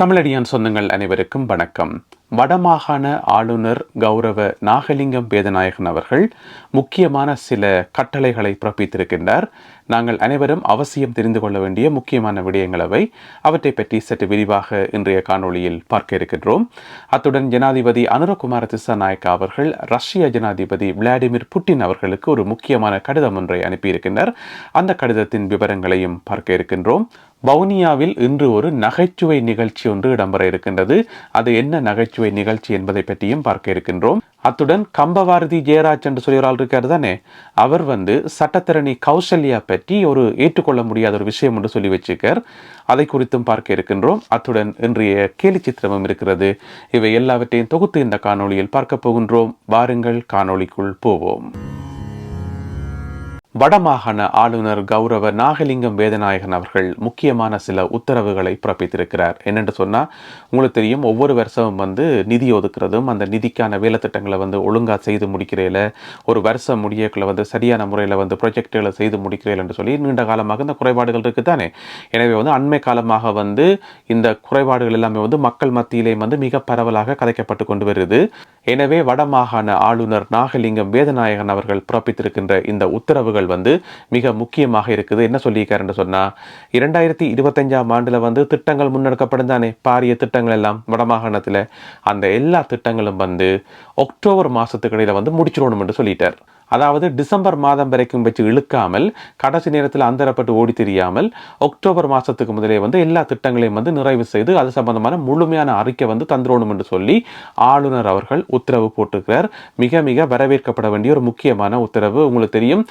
தமிழடியான் சொந்தங்கள் அனைவருக்கும் வணக்கம். வடமாகாண ஆளுநர் கௌரவ நாகலிங்கம் வேதநாயகன் அவர்கள் முக்கியமான சில கட்டளைகளை பிறப்பித்திருக்கின்றார். நாங்கள் அனைவரும் அவசியம் தெரிந்து கொள்ள வேண்டிய முக்கியமான விடயங்களவை அவற்றை பற்றி சற்று விரிவாக இன்றைய காணொளியில் பார்க்க இருக்கின்றோம். அத்துடன் ஜனாதிபதி அனுரகுமார திசாநாயக்கா அவர்கள் ரஷ்ய ஜனாதிபதி விளாடிமிர் புட்டின் அவர்களுக்கு ஒரு முக்கியமான கடிதம் ஒன்றை அனுப்பியிருக்கின்றார். அந்த கடிதத்தின் விவரங்களையும் பார்க்க இருக்கின்றோம். வவுனியாவில் இன்று ஒரு நகைச்சுவை நிகழ்ச்சி ஒன்று இடம்பெற இருக்கின்றது. அது என்ன நகைச்சுவை நிகழ்ச்சி என்பதை பற்றியும் பார்க்க இருக்கின்றோம். அத்துடன் கம்பவாரதி ஜெயராஜ் என்று சொல்லி ஒரு ஆள் இருக்காரு தானே? அவர் வந்து சட்டத்திறனி கௌசல்யா பற்றி ஒரு ஏற்றுக்கொள்ள முடியாத ஒரு விஷயம் என்று சொல்லி வச்சிருக்கார். அதை குறித்தும் பார்க்க இருக்கின்றோம். அத்துடன் இன்றைய கேலி சித்திரமும் இருக்கிறது. இவை எல்லாவற்றையும் தொகுத்து இந்த காணொளியில் பார்க்க போகின்றோம். வாருங்கள் காணொளிக்குள் போவோம். வடமாகாண ஆளுநர் கௌரவ நாகலிங்கம் வேதநாயகன் அவர்கள் முக்கியமான சில உத்தரவுகளை பிறப்பித்திருக்கிறார். என்னென்று சொன்னால் உங்களுக்கு தெரியும் ஒவ்வொரு வருஷமும் வந்து நிதி ஒதுக்குறதும் அந்த நிதிக்கான வேலைத்திட்டங்களை வந்து ஒழுங்காக செய்து முடிக்கிறேல ஒரு வருஷம் முடியக்குள்ள வந்து சரியான முறையில் வந்து ப்ரொஜெக்டுகளை செய்து முடிக்கிறேன் என்று சொல்லி நீண்ட காலமாக இந்த குறைபாடுகள் இருக்குது தானே எனவே வந்து அண்மை காலமாக வந்து இந்த குறைபாடுகள் எல்லாமே வந்து மக்கள் மத்தியிலே வந்து மிக பரவலாக கதைக்கப்பட்டு கொண்டு வருது. எனவே வடமாகாண ஆளுநர் நாகலிங்கம் வேதநாயகன் அவர்கள் பிறப்பித்திருக்கின்ற இந்த உத்தரவுகள் வந்து மிக முக்கியமாக இருக்குது. என்ன சொல்லியிருக்காருன்னு சொன்னா இரண்டாயிரத்தி இருபத்தஞ்சாம் ஆண்டுல வந்து திட்டங்கள் முன்னெடுக்கப்படும் தானே பாரிய திட்டங்கள் எல்லாம் வடமாகாணத்தில் அந்த எல்லா திட்டங்களும் வந்து அக்டோபர் மாதத்துக்கு இடையில் வந்து முடிச்சிடணும் என்று சொல்லிட்டார். அதாவது டிசம்பர் மாதம் வரைக்கும் வச்சு இழுக்காமல் கடைசி நேரத்தில் அந்தரப்பட்டு ஓடி தெரியாமல் அக்டோபர் மாதத்துக்கு முதலே வந்து எல்லா திட்டங்களையும் வந்து நிறைவு செய்து அது சம்பந்தமான முழுமையான அறிக்கை வந்து தந்துடணும் என்று சொல்லி ஆளுநர் அவர்கள் உத்தரவு போட்டிருக்கிறார். மிக மிக வரவேற்கப்பட வேண்டிய ஒரு முக்கியமான உத்தரவு உங்களுக்கு தெரியும்.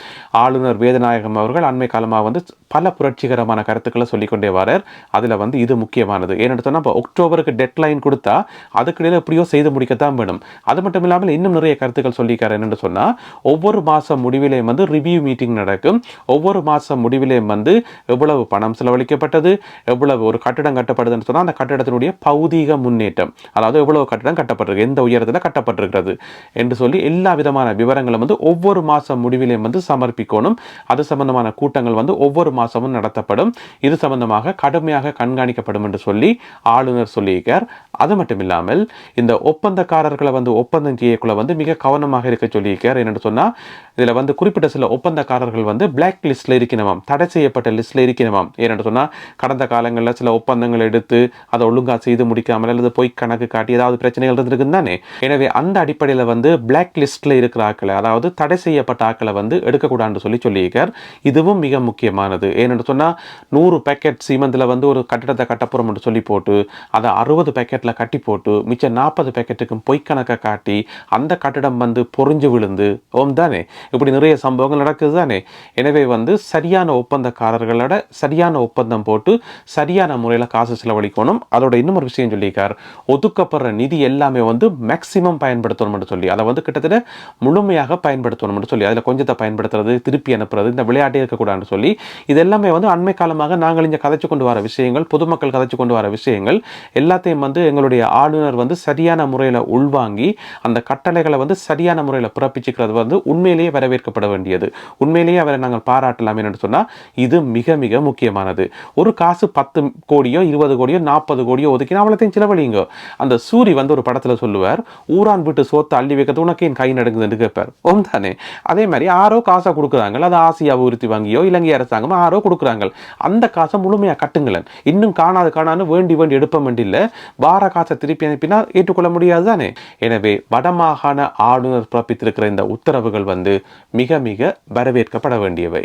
ஆளுநர் வேதநாயகம் அவர்கள் அண்மை காலமாக வந்து பல புரட்சிகரமான கருத்துக்களை சொல்லிக்கொண்டே வரார். அதில் வந்து இது முக்கியமானது. ஏன்னு சொன்னால் இப்போ அக்டோபருக்கு டெட்லைன் கொடுத்தா அதுக்கிடையில் எப்படியோ செய்து முடிக்கத்தான் வேணும். அது மட்டும் இல்லாமல் இன்னும் நிறைய கருத்துக்கள் சொல்லியிருக்காரு. என்னென்னு சொன்னால் ஒவ்வொரு ஒவ்வொரு மாதம் முடிவிலையும் வந்து ரிவ்யூ மீட்டிங் நடக்கும். ஒவ்வொரு மாதம் முடிவிலையும் வந்து எவ்வளவு பணம் செலவழிக்கப்பட்டது எவ்வளவு ஒரு கட்டிடம் கட்டப்படுதுன்னு சொன்னால் அந்த கட்டிடத்தினுடைய பௌதீக முன்னேற்றம் அதாவது எவ்வளவு கட்டிடம் கட்டப்பட்டிருக்கு எந்த உயரத்தில் கட்டப்பட்டிருக்கிறது என்று சொல்லி எல்லா விதமான விவரங்களும் வந்து ஒவ்வொரு மாதம் முடிவிலையும் வந்து சமர்ப்பிக்கணும். அது சம்பந்தமான கூட்டங்கள் வந்து ஒவ்வொரு மாதமும் நடத்தப்படும். இது சம்பந்தமாக கடுமையாக கண்காணிக்கப்படும் என்று சொல்லி ஆளுநர் சொல்லியிருக்கார். அது மட்டும் இல்லாமல் இந்த ஒப்பந்தக்காரர்களை வந்து ஒப்பந்தம் செய்யக்குள்ள வந்து மிக கவனமாக இருக்க சொல்லியிருக்கார். என்னென்னு சொன்னால் இதில் வந்து குறிப்பிட்ட சில ஒப்பந்தக்காரர்கள் வந்து பிளாக் லிஸ்ட்டில் இருக்கணுமாம் தடை செய்யப்பட்ட லிஸ்ட்டில் இருக்கணுமாம் ஏன்னு சொன்னால் கடந்த காலங்களில் சில ஒப்பந்தங்கள் எடுத்து அதை ஒழுங்காக செய்து முடிக்காமல் அல்லது பொய் கணக்கு காட்டி ஏதாவது பிரச்சனைகள் இருந்திருக்குன்னு தானே? எனவே அந்த அடிப்படையில் வந்து பிளாக் லிஸ்ட்டில் இருக்கிற ஆக்களை அதாவது தடை செய்யப்பட்ட ஆக்களை வந்து எடுக்கக்கூடாதுன்னு சொல்லி சொல்லியிருக்கார். இதுவும் மிக முக்கியமானது. ஏன்னு சொன்னால் நூறு பேக்கெட் சீமந்தில் வந்து ஒரு கட்டிடத்தை கட்டப்புறம் சொல்லி போட்டு அதை அறுபது பேக்கெட்டில் கட்டி போட்டு மிச்சம் நாற்பது பேக்கெட்டுக்கும் பொய்க்கணக்கை காட்டி அந்த கட்டிடம் வந்து பொறிஞ்சு விழுந்து ஓம் தானே? இப்படி நிறைய சம்பவங்கள் நடக்குது தானே? எனவே வந்து சரியான ஒப்பந்தக்காரர்களோட சரியான ஒப்பந்தம் போட்டு சரியான முறையில் காசு செலவழிக்கணும். அதோட இன்னும் ஒரு விஷயம் சொல்லியிருக்கார். ஒதுக்கப்படுற நிதி எல்லாமே வந்து மேக்சிமம் பயன்படுத்தணும்னு சொல்லி அதை வந்து கிட்டத்தட்ட முழுமையாக பயன்படுத்தணும்னு சொல்லி அதில் கொஞ்சத்தை பயன்படுத்துறது திருப்பி அனுப்புறது இந்த விளையாட்டே இருக்கக்கூடாதுன்னு சொல்லி இது எல்லாமே வந்து அண்மை காலமாக நாங்கள் இங்கே கதைச்சு கொண்டு வர விஷயங்கள் பொதுமக்கள் கதைச்சு கொண்டு வர விஷயங்கள் எல்லாத்தையும் வந்து எங்களுடைய ஆளுநர் வந்து சரியான முறையில் உள்வாங்கி அந்த கட்டளைகளை வந்து சரியான முறையில் பிறப்பிச்சுக்கிறது வந்து உண்மையிலேயே வரவேற்கப்பட வேண்டியது. உண்மையிலேயே அவரை நாங்கள் பாராட்டலாம் என்று சொன்னால் இது மிக மிக முக்கியமானது. ஒரு காசு பத்து கோடியோ இருபது கோடியோ நாற்பது கோடியோ ஒதுக்கினா அவ்வளோத்தையும் செலவழிங்க அந்த சூரி வந்து ஒரு படத்தில் சொல்லுவார் ஊரான் வீட்டு சோத்தை அள்ளி வைக்கிறது உனக்கு என் கை நடுங்குதுன்னு கேட்பார். ஓம் தானே. அதே மாதிரி ஆரோ காசை கொடுக்குறாங்க அது ஆசிய அபிவிருத்தி வங்கியோ இலங்கை அரசாங்கமோ ஆரோ கொடுக்குறாங்க. அந்த காசை முழுமையாக கட்டுங்களேன். இன்னும் காணாது காணான்னு வேண்டி வேண்டி எடுப்ப வார காசை திருப்பி அனுப்பினால் ஏற்றுக்கொள்ள முடியாது தானே? எனவே வடமாகாண ஆளுநர் பிறப்பித்திருக்கிற இந்த உத்தரவுகள் வந்து மிக மிக வரவேற்கப்பட வேண்டியவை.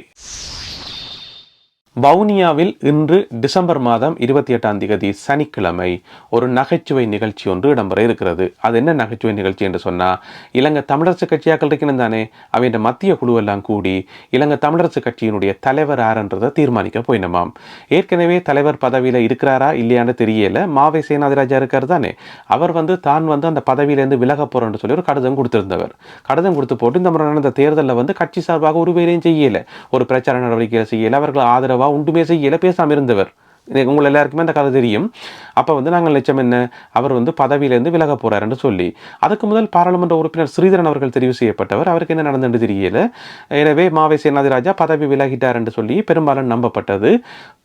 வவுனியாவில் இன்று டிசம்பர் மாதம் இருபத்தி எட்டாம் தேதி சனிக்கிழமை ஒரு நகைச்சுவை நிகழ்ச்சி ஒன்று இடம்பெற இருக்கிறது. அது என்ன நகைச்சுவை நிகழ்ச்சி என்று சொன்னால் இலங்கை தமிழரசு கட்சியாக்கள் இருக்கணும் தானே அவன் மத்திய குழுவெல்லாம் கூடி இலங்கை தமிழரசு கட்சியினுடைய தலைவர் யாருன்றதை தீர்மானிக்க போயினமாம். ஏற்கனவே தலைவர் பதவியில் இருக்கிறாரா இல்லையான்னு தெரியல மாவை சேனாதிராஜா இருக்கார் தானே அவர் வந்து தான் வந்து அந்த பதவியிலேருந்து விலக போகிறோன்னு சொல்லி ஒரு கடிதம் கொடுத்திருந்தவர். கடிதம் கொடுத்து போட்டு இந்த முறை நடந்த தேர்தலில் வந்து கட்சி சார்பாக ஒரு வேலையும் செய்யலை ஒரு பிரச்சார நடவடிக்கைகளை செய்யலை அவர்கள் ஆதரவாக ஒன்றுமே செய்யல பேசாமல் இருந்தவர். உங்கள் எல்லாருக்குமே அந்த கதை தெரியும். அப்போ வந்து நாங்கள் நிச்சயம் என்ன? அவர் வந்து பதவியிலேருந்து விலக போகிறாருன்னு சொல்லி. அதுக்கு முதல் பாராளுமன்ற உறுப்பினர் ஸ்ரீதரன் அவர்கள் தெரிவு செய்யப்பட்டவர். அவருக்கு என்ன நடந்துன்னு தெரியல. எனவே மாவை சேனாதிராஜா பதவி விலகிட்டார் என்று சொல்லி பெரும்பாலும் நம்பப்பட்டது.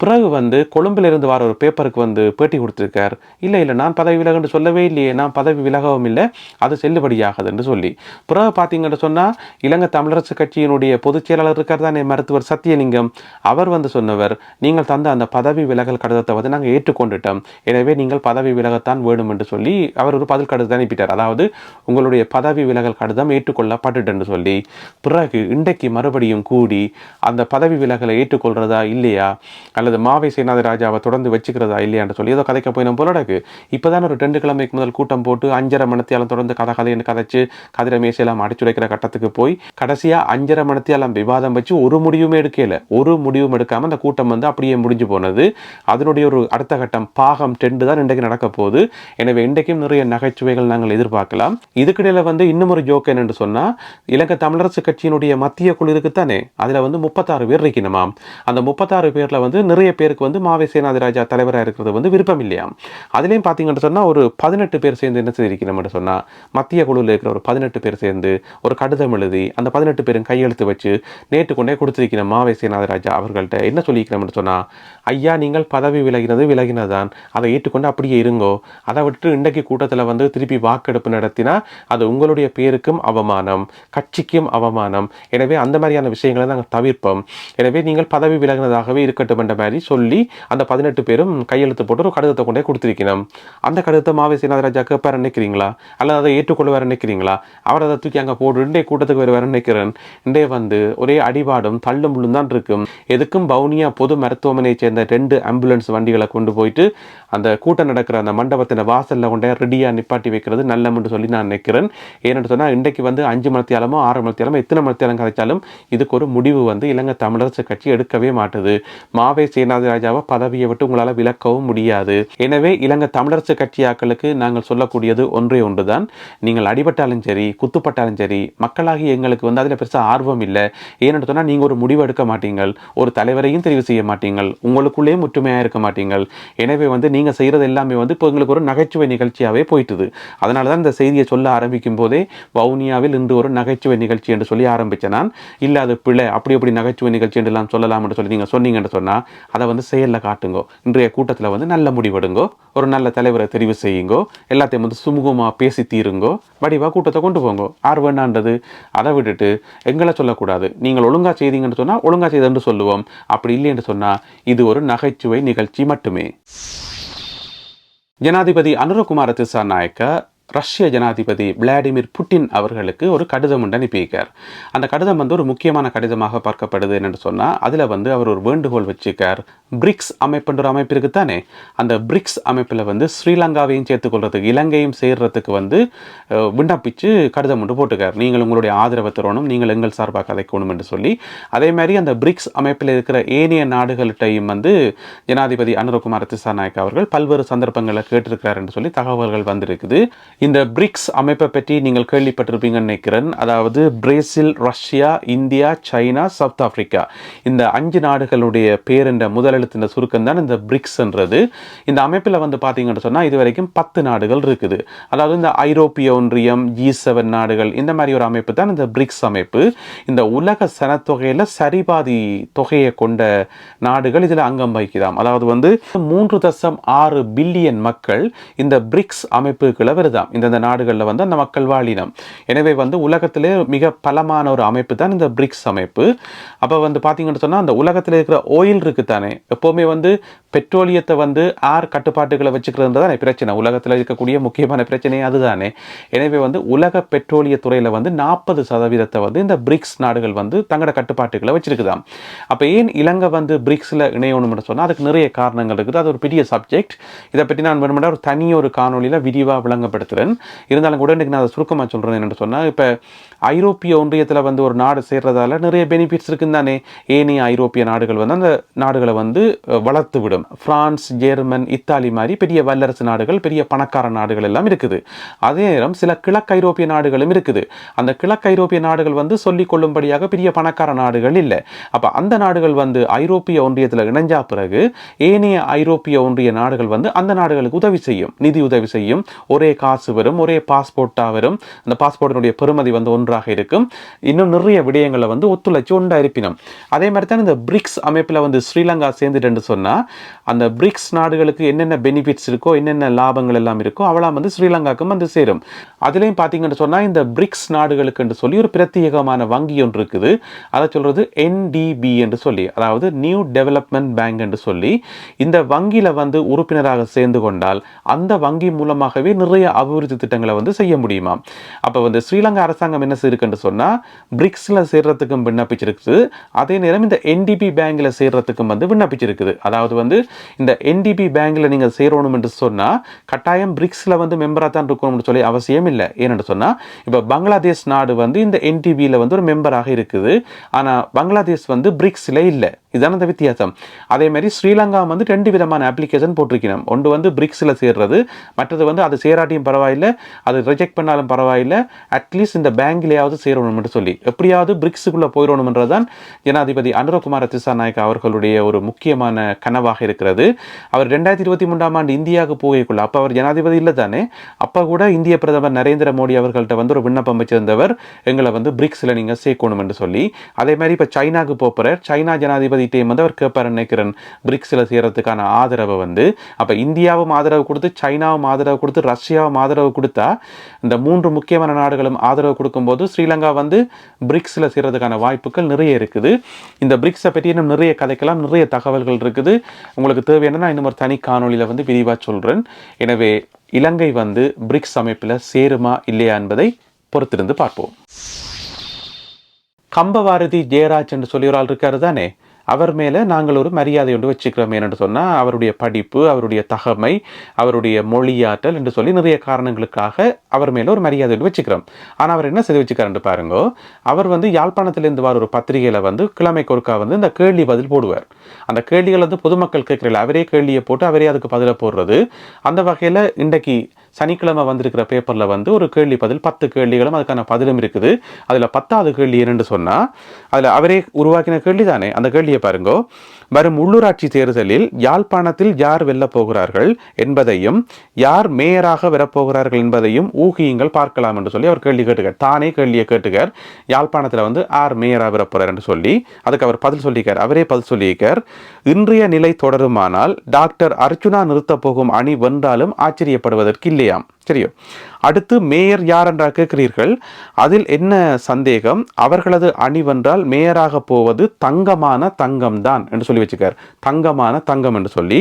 பிறகு வந்து கொழும்பிலிருந்து வர ஒரு பேப்பருக்கு வந்து பேட்டி கொடுத்துருக்கார். இல்லை இல்லை நான் பதவி விலகுன்னு சொல்லவே இல்லையே. நான் பதவி விலகவும் இல்லை. அது செல்லுபடியாகுது என்று சொல்லி. பிறகு பார்த்தீங்கன்னு சொன்னால் இலங்கை தமிழரசு கட்சியினுடைய பொதுச் செயலாளர் இருக்கார் தானே மருத்துவர் சத்தியலிங்கம். அவர் வந்து சொன்னவர் நீங்கள் தந்த அந்த பதவி விலகல் கடிதத்தை வந்து நாங்கள் ஏற்றுக்கொண்டுட்டோம். எனவே நீங்கள் பதவி விலகத்தான் வேணும் என்று சொல்லி அவர் ஒரு பதில் கடிதத்தை அனுப்பிட்டார். அதாவது உங்களுடைய பதவி விலகல் கடிதம் ஏற்றுக்கொள்ளப்பட்டுட்டு சொல்லி பிறகு இன்றைக்கு மறுபடியும் கூடி அந்த பதவி விலகலை ஏற்றுக்கொள்றதா இல்லையா? அல்லது மாவை சேனாதி ராஜாவை தொடர்ந்து வச்சுக்கிறதா இல்லையான்னு சொல்லி ஏதோ கதைக்க போயினோம் போல இருக்கு. இப்போதான் ஒரு ரெண்டு கிழமைக்கு முதல் கூட்டம் போட்டு அஞ்சரை மணத்தியாலம் தொடர்ந்து கதை கதைன்னு கதைச்சு கதிர மேசையெல்லாம் அடிச்சுடைக்கிற கட்டத்துக்கு போய் கடைசியா அஞ்சரை மணத்தியாலம் விவாதம் வச்சு ஒரு முடிவுமே எடுக்கல. ஒரு முடிவும் எடுக்காமல் அந்த கூட்டம் வந்து அப்படியே முடிஞ்சு போனது. அதனுடைய ஒரு அடுத்த கட்டம் பாகம் டென் ரெண்டு தான் இன்றைக்கு நடக்க போகுது. எனவே இன்றைக்கும் நிறைய நகைச்சுவைகள் நாங்கள் எதிர்பார்க்கலாம். இதுக்கிடையில வந்து இன்னும் ஒரு ஜோக் என்னென்று சொன்னால் இலங்கை தமிழரசு கட்சியினுடைய மத்திய குழு இருக்குத்தானே அதில் வந்து முப்பத்தாறு பேர் இருக்கணுமாம். அந்த முப்பத்தாறு பேரில் வந்து நிறைய பேருக்கு வந்து மாவை சேனாதிராஜா தலைவராக இருக்கிறது வந்து விருப்பம் இல்லையாம் அதுலேயும் பார்த்தீங்கன்னு சொன்னால் ஒரு பதினெட்டு பேர் சேர்ந்து என்ன செய்திருக்கணும்னு சொன்னால் மத்திய குழுவில் இருக்கிற ஒரு பதினெட்டு பேர் சேர்ந்து ஒரு கடிதம் எழுதி அந்த பதினெட்டு பேரும் கையெழுத்து வச்சு நேற்று கொண்டே கொடுத்துருக்கிற மாவை சேனாதிராஜா அவர்கள்ட்ட. என்ன சொல்லியிருக்கிறோம்னு சொன்னால் ஐயா நீங்கள் பதவி விலகினது விலகினதான் அதை ஏற்றுக்கொண்டு அப்படியே இருங்கோ. அதை விட்டுட்டு இன்றைக்கு கூட்டத்தில் வந்து திருப்பி வாக்கெடுப்பு நடத்தினா அது உங்களுடைய பேருக்கும் அவமானம் கட்சிக்கும் அவமானம். எனவே அந்த மாதிரியான விஷயங்களை நாங்கள் தவிர்ப்போம். எனவே நீங்கள் பதவி விலகினதாகவே இருக்கட்டும் என்ற மாதிரி சொல்லி அந்த பதினெட்டு பேரும் கையெழுத்து போட்டு ஒரு கடிதத்தை கொண்டே கொடுத்திருக்கணும். அந்த கடிதத்தை மாவை சீனாதராஜா கேட்பார் நினைக்கிறீங்களா? அல்லது அதை ஏற்றுக்கொள்வார் நினைக்கிறீங்களா? அவர் அதை தூக்கி அங்கே போட்டு இன்றைய கூட்டத்துக்கு வர நினைக்கிறேன். இன்றைய வந்து ஒரே அடிபாடும் தள்ளும் முள்ளும் தான் இருக்கும். எதுக்கும் பவுனியா பொது மருத்துவமனையை சேர்ந்த ரெண்டு ஆம்புலன்ஸ் வண்டிகளை கொண்டு போயிட்டு அந்த கூட்டம் நடக்கிற அந்த மண்டபத்தின் வாசல்ல கொண்டே ரெடியாக நிப்பாட்டி வைக்கிறது நல்லம்னு சொல்லி நான் நினைக்கிறேன். ஏன்னு சொன்னால் இன்றைக்கு வந்து அஞ்சு மணித்தியாலமோ ஆறு மணித்தியாலமோ எத்தனை மணித்தியாலம் கதைச்சாலும் இதுக்கு ஒரு முடிவு வந்து இலங்கை தமிழரசு கட்சி எடுக்கவே மாட்டுது. மாவே சேனாதிராஜாவை பதவியை விட்டு உங்களால் விளக்கவும் முடியாது. எனவே இலங்கை தமிழரசு கட்சியாக்களுக்கு நாங்கள் சொல்லக்கூடியது ஒன்றே ஒன்றுதான். நீங்கள் அடிபட்டாலும் சரி குத்துப்பட்டாலும் சரி மக்களாகி எங்களுக்கு வந்து அதில் பெருசாக ஆர்வம் இல்லை. ஏன்னு சொன்னால் நீங்கள் ஒரு முடிவு எடுக்க மாட்டீங்கள். ஒரு தலைவரையும் தெரிவு செய்ய மாட்டீங்கள். உங்களுக்குள்ளேயும் ஒற்றுமையாக இருக்க மாட்டீங்கள். எனவே வந்து நீங்கள் செய்கிறது எல்லாமே வந்து இப்போ எங்களுக்கு ஒரு நகைச்சுவை நிகழ்ச்சியாகவே போயிட்டுது. அதனால தான் இந்த செய்தியை சொல்ல ஆரம்பிக்கும் போதே வவுனியாவில் இன்று ஒரு நகைச்சுவை நிகழ்ச்சி என்று சொல்லி ஆரம்பித்தேன் நான். இல்லை அது பிள்ளை அப்படி அப்படி நகைச்சுவை நிகழ்ச்சி என்றெல்லாம் சொல்லலாம் என்று சொல்லி நீங்கள் சொன்னீங்கன்னு சொன்னால் அதை வந்து செயலில் காட்டுங்கோ. இன்றைய கூட்டத்தில் வந்து நல்ல முடிவெடுங்கோ. ஒரு நல்ல தலைவரை தெரிவு செய்யுங்கோ. எல்லாத்தையும் வந்து சுமூகமாக பேசி தீருங்கோ. வடிவாக கூட்டத்தை கொண்டு போங்கோ. ஆர் வேண்டான்றது அதை விட்டுட்டு எங்களை சொல்லக்கூடாது. நீங்கள் ஒழுங்கா செய்தீங்கன்னு சொன்னால் ஒழுங்கா செய்தன்னு சொல்லுவோம். அப்படி இல்லைன்னு சொன்னால் இது ஒரு நகைச்சுவை நிகழ்ச்சி மட்டுமே. ஜனாதிபதி அனுரகுமார திசாநாயக்க ரஷ்ய ஜனாதிபதி விளாடிமிர் புட்டின் அவர்களுக்கு ஒரு கடிதம் ஒன்று அனுப்பியிருக்கார். அந்த கடிதம் வந்து ஒரு முக்கியமான கடிதமாக பார்க்கப்படுது என்னென்னு சொன்னால் அதில் வந்து அவர் ஒரு வேண்டுகோள் வச்சிருக்கார். பிரிக்ஸ் அமைப்புன்ற ஒரு அமைப்பு இருக்குத்தானே அந்த பிரிக்ஸ் அமைப்பில் வந்து ஸ்ரீலங்காவையும் சேர்த்துக்கொள்றதுக்கு இலங்கையும் சேர்றதுக்கு வந்து விண்ணப்பித்து விண்ணப்பிச்சு கடிதம் ஒன்று போட்டுக்கார் நீங்கள் உங்களுடைய ஆதரவை தரணும் நீங்கள் எங்கள் சார்பாக கதைக்கணும் என்று சொல்லி. அதே மாதிரி அந்த பிரிக்ஸ் அமைப்பில் இருக்கிற ஏனைய நாடுகள்கிட்டையும் வந்து ஜனாதிபதி அனுரகுமார் திசாநாயக் அவர்கள் பல்வேறு சந்தர்ப்பங்களை கேட்டிருக்கிறார் என்று சொல்லி தகவல்கள் வந்திருக்குது. இந்த பிரிக்ஸ் அமைப்பை பற்றி நீங்கள் கேள்விப்பட்டிருப்பீங்கன்னு நினைக்கிறேன். அதாவது Brazil Russia India China South Africa. இந்த அஞ்சு நாடுகளுடைய பேர் என்ற முதலெழுத்தின் சுருக்கம் தான் இந்த பிரிக்ஸ்ன்றது இந்த அமைப்பில் வந்து பார்த்தீங்கன்னு சொன்னால் இது வரைக்கும் பத்து நாடுகள் இருக்குது. அதாவது இந்த ஐரோப்பிய ஒன்றியம் ஜி செவன் நாடுகள் இந்த மாதிரி ஒரு அமைப்பு தான் இந்த பிரிக்ஸ் அமைப்பு. இந்த உலக சனத்தொகையில் சரிபாதி தொகையை கொண்ட நாடுகள் இதில் அங்கம் வகிக்குதாம். அதாவது வந்து மூன்று தசம் ஆறு பில்லியன் மக்கள் இந்த பிரிக்ஸ் அமைப்புகளை வருதாம். இந்தந்த நாடுகளில் வந்து அந்த மக்கள் வாழினம் எனவே வந்து உலகத்திலே மிக பலமான ஒரு அமைப்பு தான் இந்த பிரிக்ஸ் அமைப்பு. அப்போ வந்து பார்த்தீங்கன்னு சொன்னால் அந்த உலகத்தில் இருக்கிற ஓயில் இருக்குது தானே எப்போவுமே வந்து பெட்ரோலியத்தை வந்து ஆர் கட்டுப்பாட்டுகளை வச்சுக்கிறது தானே பிரச்சனை. உலகத்தில் இருக்கக்கூடிய முக்கியமான பிரச்சனையே அதுதானே. எனவே வந்து உலக பெட்ரோலிய துறையில் வந்து நாற்பது சதவீதத்தை வந்து இந்த பிரிக்ஸ் நாடுகள் வந்து தங்களோட கட்டுப்பாட்டுகளை வச்சிருக்குதாம். அப்போ ஏன் இலங்கை வந்து பிரிக்ஸில் இணையணும்னு சொன்னால் அதுக்கு நிறைய காரணங்கள் இருக்குது. அது ஒரு பெரிய சப்ஜெக்ட் இதை பற்றி நான் வேணுமெண்டா ஒரு தனி ஒரு காணொலியில் விரிவாக விளங்கப்படுத்துகிறேன் இருந்தாலும் கூட இன்றைக்கு நான் அதை சுருக்கமாக சொல்கிறேன் என்னென்னு சொன்னால் இப்போ ஐரோப்பிய ஒன்றியத்தில் வந்து ஒரு நாடு சேர்றதால நிறைய பெனிஃபிட்ஸ் இருக்குன்னு தானே. ஏனைய ஐரோப்பிய நாடுகள் வந்து அந்த நாடுகளை வந்து வளர்த்து விடும். பிரான்ஸ் ஜெர்மன் இத்தாலி மாதிரி பெரிய வல்லரசு நாடுகள் பெரிய பணக்கார நாடுகள் எல்லாம் இருக்குது. அதே நேரம் சில கிழக்கு ஐரோப்பிய நாடுகளும் இருக்குது. அந்த கிழக்கு ஐரோப்பிய நாடுகள் வந்து சொல்லிக் கொள்ளும்படியாக பெரிய பணக்கார நாடுகள் இல்லை. அப்போ அந்த நாடுகள் வந்து ஐரோப்பிய ஒன்றியத்தில் இணைஞ்சா பிறகு ஏனைய ஐரோப்பிய ஒன்றிய நாடுகள் வந்து அந்த நாடுகளுக்கு உதவி செய்யும். நிதி உதவி செய்யும். ஒரே காசு வரும் ஒரே பாஸ்போர்ட்டாக வரும். அந்த பாஸ்போர்ட்டினுடைய பெருமதி வந்து ஒன்று ஒன்றாக இருக்கும். இன்னும் நிறைய விடயங்களை வந்து ஒத்துழைச்சு ஒன்றா இருப்பினோம் அதே மாதிரி தான் இந்த பிரிக்ஸ் அமைப்பில் வந்து ஸ்ரீலங்கா சேர்ந்துட்டேன்னு சொன்னால் அந்த பிரிக்ஸ் நாடுகளுக்கு என்னென்ன பெனிஃபிட்ஸ் இருக்கோ என்னென்ன லாபங்கள் எல்லாம் இருக்கோ அவளாம் வந்து ஸ்ரீலங்காக்கும் வந்து சேரும். அதுலேயும் பார்த்தீங்கன்னு சொன்னால் இந்த பிரிக்ஸ் நாடுகளுக்கு சொல்லி ஒரு பிரத்யேகமான வங்கி ஒன்று இருக்குது. அதை சொல்கிறது என்டிபி என்று சொல்லி அதாவது நியூ டெவலப்மெண்ட் பேங்க் என்று சொல்லி இந்த வங்கியில் வந்து உறுப்பினராக சேர்ந்து கொண்டால் அந்த வங்கி மூலமாகவே நிறைய அபிவிருத்தி திட்டங்களை வந்து செய்ய முடியுமா அப்போ வந்து ஸ்ரீலங்கா அரசாங்கம் என்ன செய்யிருக்குன்னு சொன்னால் பிரிக்ஸில் சேர்றதுக்கும் விண்ணப்பிச்சிருக்குது. அதே நேரம் இந்த என்டிபி பேங்கில் சேர்றதுக்கும் வந்து விண்ணப்பிச்சிருக்குது. அதாவது வந்து இந்த என்டிபி பேங்கில் நீங்கள் சேரணும் என்று சொன்னால் கட்டாயம் பிரிக்ஸில் வந்து மெம்பராக தான் இருக்கணும்னு சொல்லி அவசியம் இல்லை. ஏன்னு சொன்னால் இப்போ பங்களாதேஷ் நாடு வந்து இந்த என்டிபியில் வந்து ஒரு மெம்பராக இருக்குது. ஆனால் பங்களாதேஷ் வந்து பிரிக்ஸில் இல்லை. இதுதான் அந்த வித்தியாசம். அதே மாதிரி ஸ்ரீலங்கா வந்து ரெண்டு விதமான அப்ளிகேஷன் போட்டிருக்கணும். ஒன்று வந்து பிரிக்ஸில் சேர்றது மற்றது வந்து அது சேராட்டியும் பரவாயில்லை அது ரிஜெக்ட் பண்ணாலும் பரவாயில்லை. அட்லீஸ்ட் இந்த சேரணும் என்று சொல்லி எப்படியாவது பிரிக்ஸுக்குள்ளே போயிடணும்ன்றது தான் ஜனாதிபதி அனுரகுமார் திசாநாயக் அவர்களுடைய ஒரு முக்கியமான கனவாக இருக்கிறது. அவர் ரெண்டாயிரத்தி இருபத்தி மூன்றாம் ஆண்டு இந்தியாவுக்கு போகக்குள்ள அப்போ அவர் ஜனாதிபதி இல்லை தானே அப்போ கூட இந்திய பிரதமர் நரேந்திர மோடி அவர்கள்ட்ட வந்து ஒரு விண்ணப்பம் வச்சிருந்தவர் எங்களை வந்து பிரிக்ஸில் நீங்கள் சேர்க்கணும் என்று சொல்லி. அதே மாதிரி இப்போ சைனாக்கு போகிறார் சைனா ஜனாதிபதிட்டையும் வந்து அவர் கேட்பார் நினைக்கிறேன் பிரிக்ஸில் சேர்கிறதுக்கான ஆதரவை வந்து. அப்போ இந்தியாவும் ஆதரவு கொடுத்து சைனாவும் ஆதரவு கொடுத்து ரஷ்யாவும் ஆதரவு கொடுத்தா இந்த மூன்று முக்கியமான நாடுகளும் ஆதரவு கொடுக்கும்போது ஸ்ரீலங்கா வந்து பிரிக்ஸில் செய்கிறதுக்கான வாய்ப்புகள் நிறைய இருக்குது. இந்த பிரிக்ஸை பற்றி இன்னும் நிறைய கதைக்கலாம் நிறைய தகவல்கள் இருக்குது. உங்களுக்கு தேவையான நான் இன்னும் ஒரு தனி காணொளியில் வந்து விரிவாக சொல்கிறேன் எனவே இலங்கை வந்து பிரிக்ஸ் அமைப்பில் சேருமா இல்லையா என்பதை பொறுத்திருந்து பார்ப்போம். கம்பவாரதி ஜெயராஜ் என்று சொல்லி ஒரு ஆள் இருக்காரு தானே? அவர் மேலே நாங்கள் ஒரு மரியாதை ஒன்று வச்சுக்கிறோம் என்று சொன்னால் அவருடைய படிப்பு அவருடைய தகமை அவருடைய மொழியாற்றல் என்று சொல்லி நிறைய காரணங்களுக்காக அவர் மேலே ஒரு மரியாதை ஒன்று வச்சுக்கிறோம். ஆனால் அவர் என்ன செய்து வச்சுக்கிறாரு பாருங்கோ அவர் வந்து யாழ்ப்பாணத்திலேருந்து வர ஒரு பத்திரிகையில் வந்து கிழமைக்கு ஒருக்கா வந்து இந்த கேள்வி பதில் போடுவார். அந்த கேள்விகள் வந்து பொதுமக்கள் கேட்கறதில்ல அவரே கேள்வியை போட்டு அவரே அதுக்கு பதிலை போடுறது. அந்த வகையில் இன்றைக்கு சனிக்கிழமை வந்திருக்கிற பேப்பரில் வந்து ஒரு கேள்வி பதில் பத்து கேள்விகளும் அதுக்கான பதிலும் இருக்குது. அதில் பத்தாவது கேள்வி என்னன்னு சொன்னால் அதில் அவரே உருவாக்கின கேள்வி தானே அந்த கேள்வியை பாருங்கோ. வரும் உள்ளூராட்சி தேர்தலில் யாழ்ப்பாணத்தில் யார் வெல்லப் போகிறார்கள் என்பதையும் யார் மேயராக வரப்போகிறார்கள் என்பதையும் ஊகியுங்கள் பார்க்கலாம் என்று சொல்லி அவர் கேள்வி கேட்டுக்கார். தானே கேள்வியை கேட்டுக்கார். யாழ்ப்பாணத்தில் வந்து யார் மேயராக வரப்போறார் என்று சொல்லி அதுக்கு அவர் பதில் சொல்லிக்கார். அவரே பதில் சொல்லியிருக்கார். இன்றைய நிலை தொடருமானால் டாக்டர் அர்ச்சுனா நிறுத்தப் போகும் அணி வென்றாலும் ஆச்சரியப்படுவதற்கு இல்லையாம். தெரியும். அடுத்து மேயர் யார் என்றா கேட்கிறீர்கள். அதில் என்ன சந்தேகம்? அவர்களது அணி வென்றால் மேயராக போவது தங்கமான தங்கம் தான் என்று சொல்லி வச்சுக்கார் தங்கமான தங்கம் என்று சொல்லி.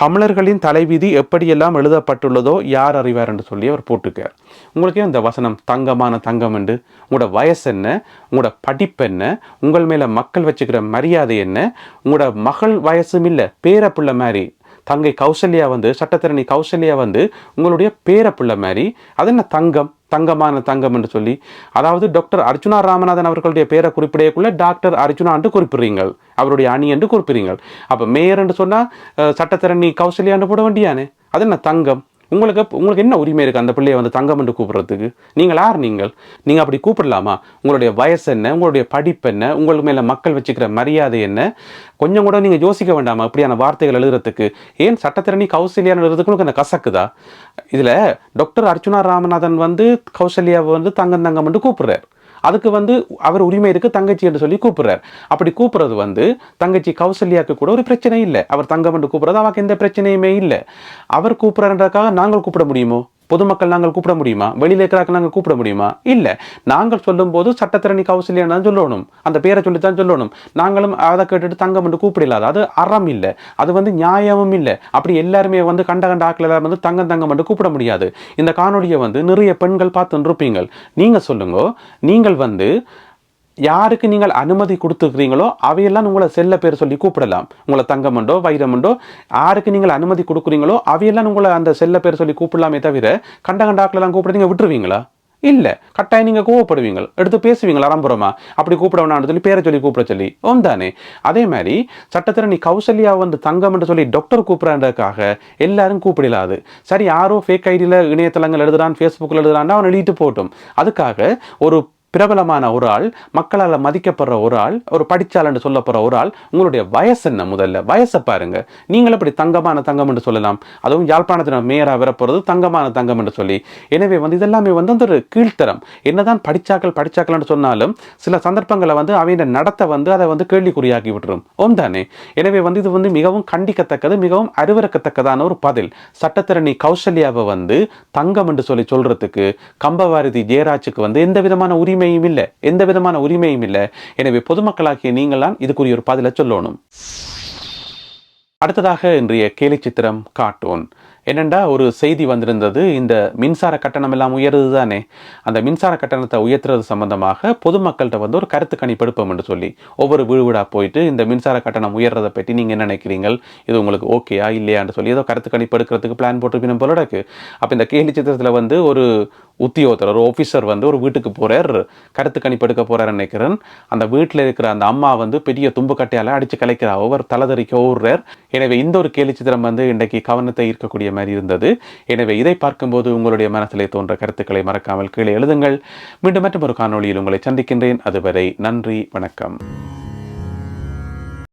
தமிழர்களின் தலைவிதி எப்படியெல்லாம் எழுதப்பட்டுள்ளதோ யார் அறிவார் என்று சொல்லி அவர் போட்டுக்கார் உங்களுக்கே இந்த வசனம் தங்கமான தங்கம் என்று உங்களோட வயசு என்ன உங்களோட படிப்பு என்ன உங்கள் மேலே மக்கள் வச்சுக்கிற மரியாதை என்ன உங்களோட மகள் வயசும் இல்லை பேரப்பிள்ளை மாதிரி தங்கை கௌசல்யா வந்து சட்டத்திரணி கௌசல்யா வந்து உங்களுடைய பேரப்பிள்ளை மாதிரி. அது என்ன தங்கம்? தங்கமான தங்கம் என்று சொல்லி. அதாவது டாக்டர் அர்ஜுனா ராமநாதன் அவர்களுடைய பேரை குறிப்பிடையக்குள்ள டாக்டர் அர்ஜுனா என்று குறிப்பிடுறீங்கள். அவருடைய அணி என்று குறிப்பிடுறீங்கள். அப்போ மேயர் என்று சொன்னால் சட்டத்திரணி கௌசல்யா என்று போட வேண்டியானே? அது என்ன தங்கம்? உங்களுக்கு உங்களுக்கு என்ன உரிமை இருக்குது அந்த பிள்ளையை வந்து தங்கம் என்று கூப்பிடுறதுக்கு? நீங்கள் யார் நீங்கள்? நீங்கள் அப்படி கூப்பிடலாமா? உங்களுடைய வயசு என்ன? உங்களுடைய படிப்பு என்ன? உங்களுக்கு மேலே மக்கள் வச்சுக்கிற மரியாதை என்ன? கொஞ்சம் கூட நீங்கள் யோசிக்க வேண்டாமா அப்படியான வார்த்தைகள் எழுதுறதுக்கு? ஏன் சட்டத்திரணி கௌசல்யான்னு எழுதுறதுக்கு உங்களுக்கு அந்த கசக்குதா? இதில் டாக்டர் அர்ச்சுனா ராமநாதன் வந்து கௌசல்யாவை வந்து தங்கம் தங்கம் என்று கூப்பிடுறார். அதுக்கு வந்து அவர் உரிமை இருக்கு தங்கச்சி என்று சொல்லி கூப்பிடுறார். அப்படி கூப்பிடுறது வந்து தங்கச்சி கௌசல்யாக்கு கூட ஒரு பிரச்சனை இல்லை. அவர் தங்கம் என்று கூப்பிடுறது அவருக்கு எந்த பிரச்சனையுமே இல்லை. அவர் கூப்பிடுறன்றதுக்காக நாங்கள் கூப்பிட முடியுமோ? பொதுமக்கள் நாங்கள் கூப்பிட முடியுமா? வெளியில் இருக்கிறாக்க நாங்கள் கூப்பிட முடியுமா? இல்லை. நாங்கள் சொல்லும்போது சட்டத்திரணி கௌசல்யம் தான் சொல்லணும். அந்த பேரை சொல்லி தான் சொல்லணும். நாங்களும் அதை கேட்டுட்டு தங்கம் என்று கூப்பிடலாது. அது அறம் இல்லை. அது வந்து நியாயமும் இல்லை. அப்படி எல்லாருமே வந்து கண்ட கண்ட ஆக்கள் எல்லாரும் வந்து தங்கம் தங்கம் என்று கூப்பிட முடியாது. இந்த காணொலியை வந்து நிறைய பெண்கள் பார்த்துருப்பீங்கள் நீங்கள் சொல்லுங்க. நீங்கள் வந்து யாருக்கு நீங்கள் அனுமதி கொடுத்துருக்கிறீங்களோ அவையெல்லாம் உங்களை செல்ல பேர் சொல்லி கூப்பிடலாம். உங்களை தங்கமண்டோ வைரமண்டோ யாருக்கு நீங்கள் அனுமதி கொடுக்குறீங்களோ அவையெல்லாம் உங்களை அந்த செல்ல பேர் சொல்லி கூப்பிடலாமே தவிர கண்ட கண்டாக்கிலலாம் கூப்பிட நீங்க விட்டுருவீங்களா? இல்லை. கட்டாயம் நீங்கள் கோவப்படுவீங்க. எடுத்து பேசுவீங்களா அறம்புறமா அப்படி கூப்பிட வேணாம்னு சொல்லி பேரை சொல்லி கூப்பிட சொல்லி. ஓம் தானே. அதே மாதிரி சட்டத்தில் நீ கௌசல்யா வந்து தங்கம் என்று சொல்லி டாக்டர் கூப்பிட்றதுக்காக எல்லாரும் கூப்பிடலாது சரி யாரோ ஃபேக் ஐடியில் இணையதளங்கள் எழுதுறான் ஃபேஸ்புக்கில் எழுதுறான்னா அவன் எழுதிட்டு போட்டும். அதுக்காக ஒரு பிரபலமான ஒரு ஆள் மக்களால் மதிக்கப்படுற ஒரு ஆள் ஒரு படிச்சாளன்னு சொல்லப்படுற ஒரு ஆள் உங்களுடைய வயசு என்ன முதல்ல? வயசை பாருங்க. நீங்கள் எப்படி தங்கமான தங்கம் என்று சொல்லலாம். அதுவும் யாழ்ப்பாணத்தில் மேயராக வரப்போகிறது தங்கமான தங்கம் என்று சொல்லி. எனவே வந்து இதெல்லாமே வந்து அந்த ஒரு கீழ்த்தரம். என்னதான் படிச்சாக்கள் படிச்சாக்கள்னு சொன்னாலும் சில சந்தர்ப்பங்களை வந்து அவையின் நடத்தை வந்து அதை வந்து கேள்விக்குறியாக்கி விட்டுரும். ஓம் தானே. எனவே வந்து இது வந்து மிகவும் கண்டிக்கத்தக்கது மிகவும் அருவருக்கத்தக்கதான ஒரு பதில். சட்டத்திரணி கௌசல்யாவை வந்து தங்கம் என்று சொல்லி சொல்றதுக்கு கம்பவாரதி ஜெயராஜுக்கு வந்து எந்த விதமான உரிமை உரிமையும் இல்லை எந்த விதமான உரிமையும் இல்லை. எனவே பொதுமக்களாகிய நீங்களாம் இதுக்குரிய ஒரு பதிலை சொல்லணும். அடுத்ததாக இன்றைய கேலி சித்திரம் கார்ட்டூன் என்னெண்டா ஒரு செய்தி வந்திருந்தது இந்த மின்சார கட்டணம் எல்லாம் உயருது தானே. அந்த மின்சார கட்டணத்தை உயர்த்துறது சம்பந்தமாக பொதுமக்கள்கிட்ட வந்து ஒரு கருத்து கணிப்பெடுப்போம் என்று சொல்லி ஒவ்வொரு வீடு வீடாக போயிட்டு இந்த மின்சார கட்டணம் உயர்றதை பற்றி நீங்கள் என்ன நினைக்கிறீங்க இது உங்களுக்கு ஓகேயா இல்லையான்னு சொல்லி ஏதோ கருத்து கணிப்பு எடுக்கிறதுக்கு பிளான் போட்டு போல அப்போ இந்த கேலி சித்திரத்தில் வந்து ஒரு உத்தியோகத்தர் ஒரு ஆஃபீஸர் வந்து ஒரு வீட்டுக்கு போகிறார் கருத்து கணிப்பெடுக்க போகிறார் நினைக்கிறேன். அந்த வீட்டில் இருக்கிற அந்த அம்மா வந்து பெரிய தும்பு கட்டையால் அடித்து கலைக்கிறா ஒவ்வொரு தலைதறிக்க ஓடுறார். எனவே இந்த ஒரு கேலி சித்திரம் வந்து இன்றைக்கு கவனத்தை ஈர்க்கக்கூடிய மாதிரி இருந்தது. எனவே இதை பார்க்கும்போது உங்களுடைய மனசில் தோன்ற கருத்துக்களை மறக்காமல் கீழே எழுதுங்கள். மீண்டும் மற்றும் ஒரு காணொலியில் உங்களை சந்திக்கின்றேன். அதுவரை நன்றி வணக்கம்.